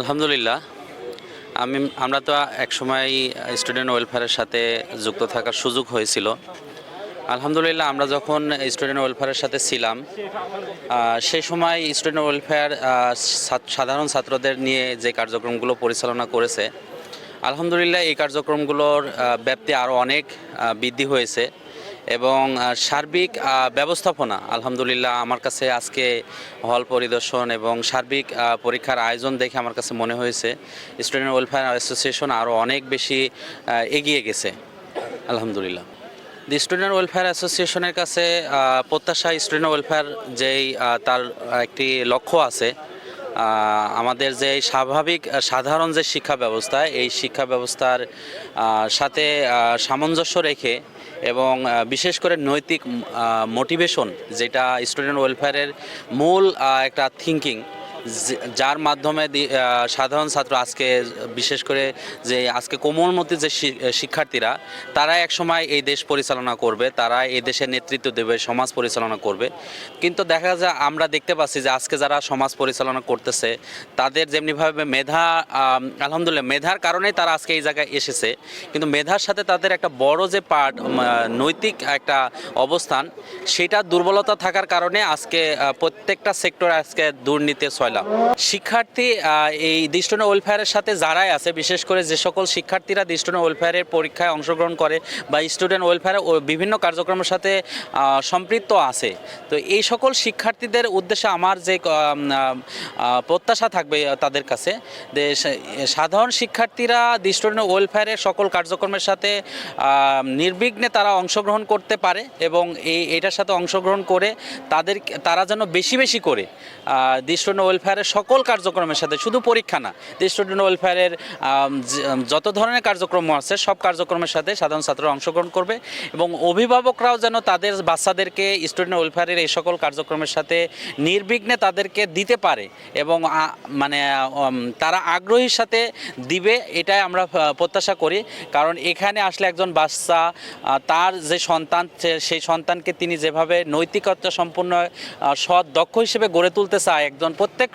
আলহামদুলিল্লাহ। আমি, আমরা তো একসময় স্টুডেন্ট ওয়েলফেয়ারের সাথে যুক্ত থাকার সুযোগ হয়েছিল। আলহামদুলিল্লাহ, আমরা যখন স্টুডেন্ট ওয়েলফেয়ারের সাথে ছিলাম সেই সময় স্টুডেন্ট ওয়েলফেয়ার সাধারণ ছাত্রদের নিয়ে যে কার্যক্রমগুলো পরিচালনা করেছে, আলহামদুলিল্লাহ এই কার্যক্রমগুলোর ব্যাপ্তি আরও অনেক বৃদ্ধি হয়েছে। এবং সার্বিক ব্যবস্থাপনা, আলহামদুলিল্লাহ আমার কাছে আজকে হল পরিদর্শন এবং সার্বিক পরীক্ষার আয়োজন দেখে আমার কাছে মনে হয়েছে। স্টুডেন্ট ওয়েলফেয়ার অ্যাসোসিয়েশন আরও অনেক বেশি এগিয়ে গেছে। আলহামদুলিল্লাহ। দি স্টুডেন্ট ওয়েলফেয়ার অ্যাসোসিয়েশনের কাছে প্রত্যাশা স্টুডেন্ট ওয়েলফেয়ার যেই তার একটি লক্ষ্য আছে। আমাদের যে স্বাভাবিক সাধারণ যে শিক্ষা ব্যবস্থা, এই শিক্ষা ব্যবস্থার সাথে সামঞ্জস্য রেখে এবং বিশেষ করে নৈতিক মোটিভেশন যেটা স্টুডেন্ট ওয়েলফেয়ারের মূল একটা থিঙ্কিং যার মাধ্যমে সাধারণ ছাত্র আজকে, বিশেষ করে যে, আজকে কোমলমতি যে শিক্ষার্থীরা তারা একসময় এই দেশ পরিচালনা করবে তারা এই দেশের নেতৃত্ব দেবে, সমাজ পরিচালনা করবে। কিন্তু দেখা যায়, আমরা দেখতে পাচ্ছি যে, আজকে যারা সমাজ পরিচালনা করতেছে, তাদের যেমনিভাবে মেধা আলহামদুলিল্লাহ, মেধার কারণেই তারা আজকে এই জায়গায় এসেছে। কিন্তু মেধার সাথে তাদের একটা বড় যে পার্ট নৈতিক একটা অবস্থান সেটা দুর্বলতা থাকার কারণে আজকে প্রত্যেকটা সেক্টর আজকে দুর্নীতি সয়লাভ শিক্ষার্থী এই দৃষ্টন ওয়েলফেয়ারের সাথে যারাই আছে, বিশেষ করে যে সকল শিক্ষার্থীরা দৃষ্টন ওয়েলফেয়ারের পরীক্ষায় অংশগ্রহণ করে বা স্টুডেন্ট ওয়েলফেয়ারে বিভিন্ন কার্যক্রমের সাথে সম্পৃক্ত আছে, তো এই সকল শিক্ষার্থীদের উদ্দেশ্যে আমার যে প্রত্যাশা থাকবে তাদের কাছে যে সাধারণ শিক্ষার্থীরা দৃষ্টন ওয়েলফেয়ারের সকল কার্যক্রমের সাথে নির্বিঘ্নে তারা অংশগ্রহণ করতে পারে এবং এই এটার সাথে অংশগ্রহণ করে তাদের, তারা যেন বেশি বেশি করে দৃষ্টন ওয়েলফেয়ারের সকল কার্যক্রমের সাথে শুধু পরীক্ষা না যে স্টুডেন্ট ওয়েলফেয়ারের যত ধরনের কার্যক্রম আছে সব কার্যক্রমের সাথে সাধারণ ছাত্ররা অংশগ্রহণ করবে এবং অভিভাবকরাও যেন তাদের বাচ্চাদেরকে স্টুডেন্ট ওয়েলফেয়ারের এই সকল কার্যক্রমের সাথে নির্বিঘ্নে তাদেরকে দিতে পারে এবং মানে তারা আগ্রহীর সাথে দিবে এটাই আমরা প্রত্যাশা করি। কারণ এখানে আসলে একজন বাচ্চা তার যে সন্তান সেই সন্তানকে তিনি যেভাবে নৈতিকতা আহ, সৎ দক্ষ হিসেবে গড়ে তুলতে চায় একজন প্রত্যেক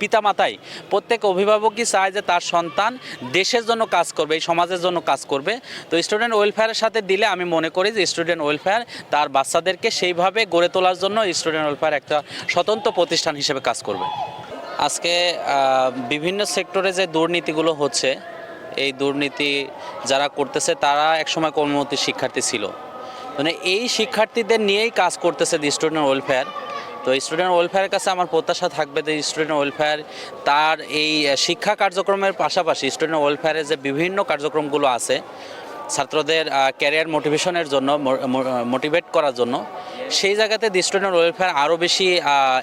পিতামাতাই, প্রত্যেক অভিভাবকই চায় যে তার সন্তান দেশের জন্য কাজ করবে, এই সমাজের জন্য কাজ করবে। তো স্টুডেন্ট ওয়েলফেয়ারের সাথে দিলে আমি মনে করি যে স্টুডেন্ট ওয়েলফেয়ার তার বাচ্চাদেরকে সেইভাবে গড়ে তোলার জন্য স্টুডেন্ট ওয়েলফেয়ার একটা স্বতন্ত্র প্রতিষ্ঠান হিসেবে কাজ করবে। আজকে বিভিন্ন সেক্টরে যে দুর্নীতিগুলো হচ্ছে, এই দুর্নীতি যারা করতেছে তারা একসময় কর্মমতী শিক্ষার্থী ছিল। মানে এই শিক্ষার্থীদের নিয়েই কাজ করতেছে স্টুডেন্ট ওয়েলফেয়ার তো স্টুডেন্ট ওয়েলফেয়ারের কাছে আমার প্রত্যাশা থাকবে যে স্টুডেন্ট ওয়েলফেয়ার তার এই শিক্ষা কার্যক্রমের পাশাপাশি স্টুডেন্ট ওয়েলফেয়ারের যে বিভিন্ন কার্যক্রমগুলো আছে, ছাত্রদের ক্যারিয়ার মোটিভেশনের জন্য মোটিভেট করার জন্য সেই জায়গাতে স্টুডেন্ট ওয়েলফেয়ার আরও বেশি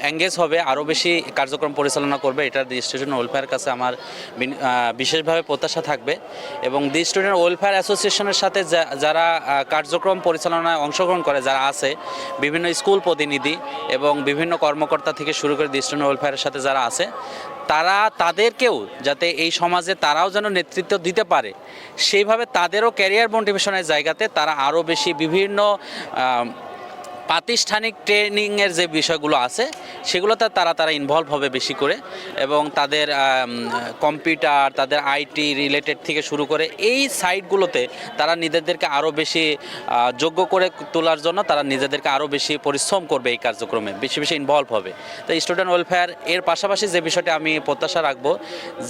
এঙ্গেজ হবে আরও বেশি কার্যক্রম পরিচালনা করবে। এটা দি স্টুডেন্ট ওয়েলফেয়ারের কাছে আমার বিশেষভাবে প্রত্যাশা থাকবে। এবং দি স্টুডেন্ট ওয়েলফেয়ার অ্যাসোসিয়েশনের সাথে যারা কার্যক্রম পরিচালনায় অংশগ্রহণ করে, যারা আছে, বিভিন্ন স্কুল প্রতিনিধি এবং বিভিন্ন কর্মকর্তা থেকে শুরু করে দি স্টুডেন্ট ওয়েলফেয়ারের সাথে যারা আছে, তারা তাদেরকেও যাতে এই সমাজে তারাও যেন নেতৃত্ব দিতে পারে, সেইভাবে তাদেরও ক্যারিয়ার মোটিভেশনের জায়গাতে তারা আরও বেশি বিভিন্ন প্রাতিষ্ঠানিক ট্রেনিংয়ের যে বিষয়গুলো আছে, সেগুলোতে তারা তারা ইনভলভ হবে বেশি করে এবং তাদের কম্পিউটার, তাদের আইটি রিলেটেড থেকে শুরু করে এই সাইটগুলোতে তারা নিজেদেরকে আরও বেশি যোগ্য করে তোলার জন্য তারা নিজেদেরকে আরও বেশি পরিশ্রম করবে এই কার্যক্রমে, বেশি বেশি ইনভলভ হবে। তো স্টুডেন্ট ওয়েলফেয়ার এর পাশাপাশি যে বিষয়টি আমি প্রত্যাশা রাখব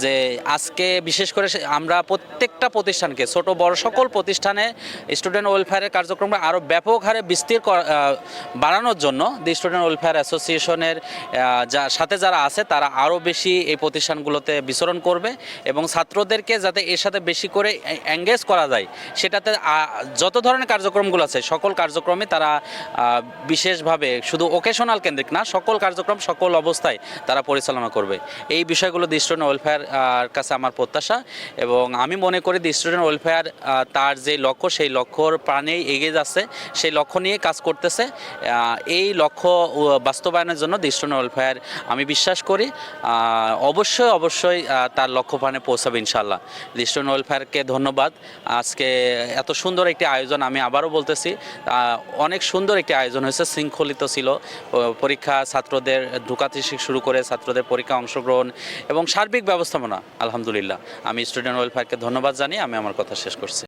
যে আজকে বিশেষ করে আমরা প্রত্যেকটা প্রতিষ্ঠানকে, ছোট বড় সকল প্রতিষ্ঠানে স্টুডেন্ট ওয়েলফেয়ারের কার্যক্রম আরও ব্যাপক হারে বিস্তীর বাড়ানোর জন্য দি স্টুডেন্ট ওয়েলফেয়ার অ্যাসোসিয়েশনের যা, সাথে যারা আছে, তারা আরও বেশি এই প্রতিষ্ঠানগুলোতে বিচরণ করবে এবং ছাত্রদেরকে যাতে এর সাথে বেশি করে এঙ্গেজ করা যায়, সেটাতে যত ধরনের কার্যক্রমগুলো আছে, সকল কার্যক্রমে তারা বিশেষভাবে শুধু ওকেশনাল কেন্দ্রিক না, সকল কার্যক্রম, সকল অবস্থায় তারা পরিচালনা করবে। এই বিষয়গুলো দি স্টুডেন্ট ওয়েলফেয়ার কাছে আমার প্রত্যাশা এবং আমি মনে করি দি স্টুডেন্ট ওয়েলফেয়ার তার যে লক্ষ্য, সেই লক্ষ্যর প্রাণেই এগিয়ে যাচ্ছে, সেই লক্ষ্য নিয়ে কাজ করতেছে। এই লক্ষ্য বাস্তবায়নের জন্য দি স্টুডেন্ট ওয়েলফেয়ার আমি বিশ্বাস করি। অবশ্যই অবশ্যই তার লক্ষ্যপানে পৌঁছাবে ইনশাল্লাহ দি স্টুডেন্ট ওয়েলফেয়ারকে ধন্যবাদ। আজকে এত সুন্দর একটি আয়োজন আমি আবারও বলতেছি অনেক সুন্দর একটি আয়োজন হয়েছে, শৃঙ্খলিত ছিল। পরীক্ষা ছাত্রদের ঢোকা থেকে শুরু করে ছাত্রদের পরীক্ষা অংশগ্রহণ এবং সার্বিক ব্যবস্থাপনা, আলহামদুলিল্লাহ। আমি স্টুডেন্ট ওয়েলফেয়ারকে ধন্যবাদ জানিয়ে আমি আমার কথা শেষ করছি।